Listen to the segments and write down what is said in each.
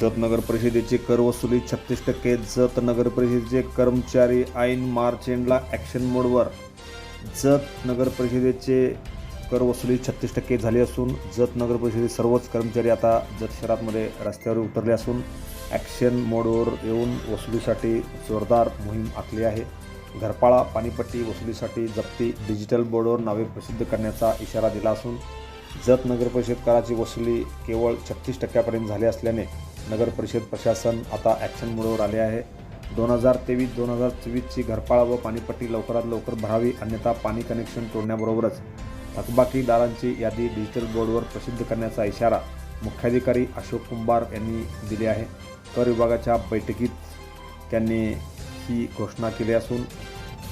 जत नगर परिषदेची कर वसुली छत्तीस टक्के जत नगर परिषदेचे कर्मचारी ऐन मार्च एंडला ॲक्शन मोडवर जत नगर परिषदेचे कर वसुली छत्तीस टक्के झाली असून जत नगर परिषदेचे सर्वच कर्मचारी आता जत शहरातमध्ये रस्त्यावर उतरले असून ॲक्शन मोडवर येऊन वसुलीसाठी जोरदार मोहीम आखली आहे. घरपाळा पाणीपट्टी वसुलीसाठी जप्ती डिजिटल बोर्डवर नावे प्रसिद्ध करण्याचा इशारा दिला असून जत नगर परिषद कराची वसुली केवळ छत्तीस टक्क्यापर्यंत झाली असल्याने नगर परिषद प्रशासन आता ॲक्शन मोडवर आले आहे. दोन हजार तेवीस दोन हजार चोवीसची घरपाळा व पाणीपट्टी लवकरात लवकर भरावी अन्यथा पाणी कनेक्शन तोडण्याबरोबरच थकबाकीदारांची यादी डिजिटल बोर्डवर प्रसिद्ध करण्याचा इशारा मुख्याधिकारी अशोक कुंभार यांनी दिले आहे. कर विभागाच्या बैठकीत त्यांनी ही घोषणा केली असून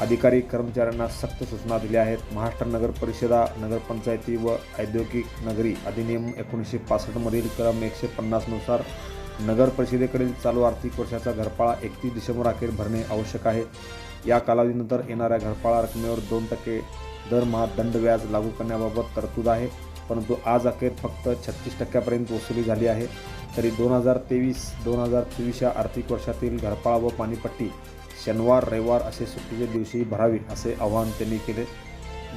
अधिकारी कर्मचाऱ्यांना सक्त सूचना दिल्या आहेत. महाराष्ट्र नगर परिषदा नगरपंचायती व औद्योगिक नगरी अधिनियम एकोणीसशे पासष्टमधील कलम एकशे पन्नासनुसार नगर परिषदेकडील चालू आर्थिक वर्षाचा घरपाळा एकतीस डिसेंबर अखेर भरणे आवश्यक आहे. या कालावधीनंतर येणाऱ्या घरपाळा रकमेवर दोन टक्के दरमहा दंड व्याज लागू करण्याबाबत तरतूद आहे. परंतु आज अखेर फक्त छत्तीस टक्क्यापर्यंत वसुली झाली आहे. तरी दोन हजार तेवीस दोन हजार चोवीस या आर्थिक वर्षातील घरपाळा व पाणीपट्टी शनिवार रविवार असे सुट्टीच्या दिवशी भरावी असे आवाहन त्यांनी केले.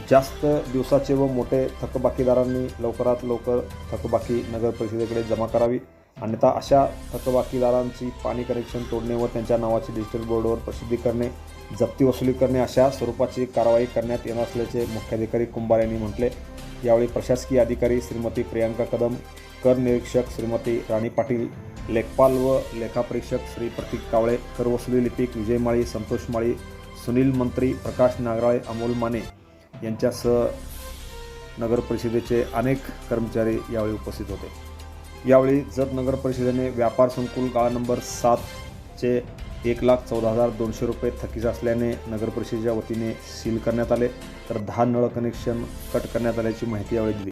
जास्त दिवसाचे व मोठे थकबाकीदारांनी लवकरात लवकर थकबाकी नगर परिषदेकडे जमा करावी. अन्यथा अशा थकबाकीदारांची पाणी कनेक्शन तोडणे व त्यांच्या नावाची डिजिटल बोर्डवर प्रसिद्धी करणे जप्ती वसुली करणे अशा स्वरूपाची कारवाई करण्यात येणार असल्याचे मुख्याधिकारी कुंभार यांनी म्हटले. यावेळी प्रशासकीय अधिकारी श्रीमती प्रियांका कदम कर निरीक्षक श्रीमती राणी पाटील लेखपाल व लेखापरीक्षक श्री प्रतीक कावळे कर वसुली लिपिक विजय माळी संतोष माळी सुनील मंत्री प्रकाश नागराळे अमोल माने यांच्यासह नगर परिषदेचे अनेक कर्मचारी यावेळी उपस्थित होते. यावेळी जत नगर परिषदेने व्यापार संकुल गाळा नंबर सातचे एक लाख चौदा हजार दोनशे रुपये थकीत असल्याने नगर परिषदेच्या वतीने सील करण्यात आले. तर दहा नळ कनेक्शन कट करण्यात आल्याची माहिती यावेळी दिली.